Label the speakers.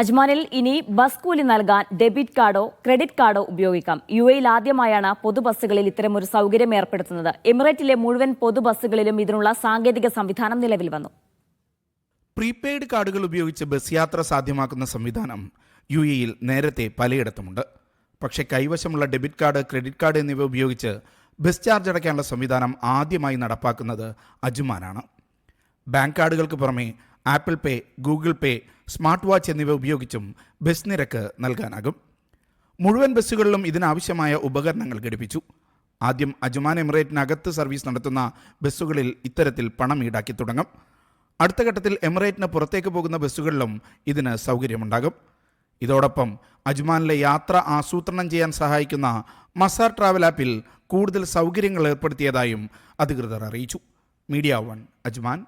Speaker 1: അജ്മാനിൽ ഇനി ബസ് കൂലി നൽകാൻ ഡെബിറ്റ് കാർഡോ ക്രെഡിറ്റ് കാർഡോ ഉപയോഗിക്കാം. യു എയിൽ ആദ്യമായാണ് പൊതുബസ്സുകളിൽ ഇത്തരമൊരു സൗകര്യം ഏർപ്പെടുത്തുന്നത്. എമിറേറ്റിലെ മുഴുവൻ പൊതുബസ്സുകളിലും ഇതിനുള്ള സാങ്കേതിക സംവിധാനം നിലവിൽ വന്നു.
Speaker 2: പ്രീപെയ്ഡ് കാർഡുകൾ ഉപയോഗിച്ച് ബസ് യാത്ര സാധ്യമാക്കുന്ന സംവിധാനം യു എയിൽ നേരത്തെ പലയിടത്തുമുണ്ട്. പക്ഷേ കൈവശമുള്ള ഡെബിറ്റ് കാർഡ് ക്രെഡിറ്റ് കാർഡ് എന്നിവ ഉപയോഗിച്ച് ബസ് ചാർജ് അടയ്ക്കാനുള്ള സംവിധാനം ആദ്യമായി നടപ്പാക്കുന്നത് അജ്മാനാണ്. ബാങ്ക് കാർഡുകൾക്ക് പുറമെ Apple Pay Google Pay smart watch എന്നിവ ഉപയോഗിച്ചും ബസ് നിരക്ക് നൽകാനാകും. മുഴുവൻ ബസ്സുകളിലും ഇതിനാവശ്യമായ ഉപകരണങ്ങൾ ഘടിപ്പിച്ചു. ആദ്യം അജുമാൻ എമിറേറ്റിനകത്ത് സർവീസ് നടത്തുന്ന ബസ്സുകളിൽ ഇത്തരത്തിൽ പണം ഈടാക്കി തുടങ്ങും. അടുത്ത ഘട്ടത്തിൽ എമിറേറ്റിന് പുറത്തേക്ക് പോകുന്ന ബസ്സുകളിലും ഇതിന് സൗകര്യമുണ്ടാകും. ഇതോടൊപ്പം അജ്മാനിലെ യാത്ര ആസൂത്രണം ചെയ്യാൻ സഹായിക്കുന്ന മസാർ ട്രാവൽ ആപ്പിൽ കൂടുതൽ സൗകര്യങ്ങൾ ഏർപ്പെടുത്തിയതായും അധികൃതർ അറിയിച്ചു. Media One Ajman.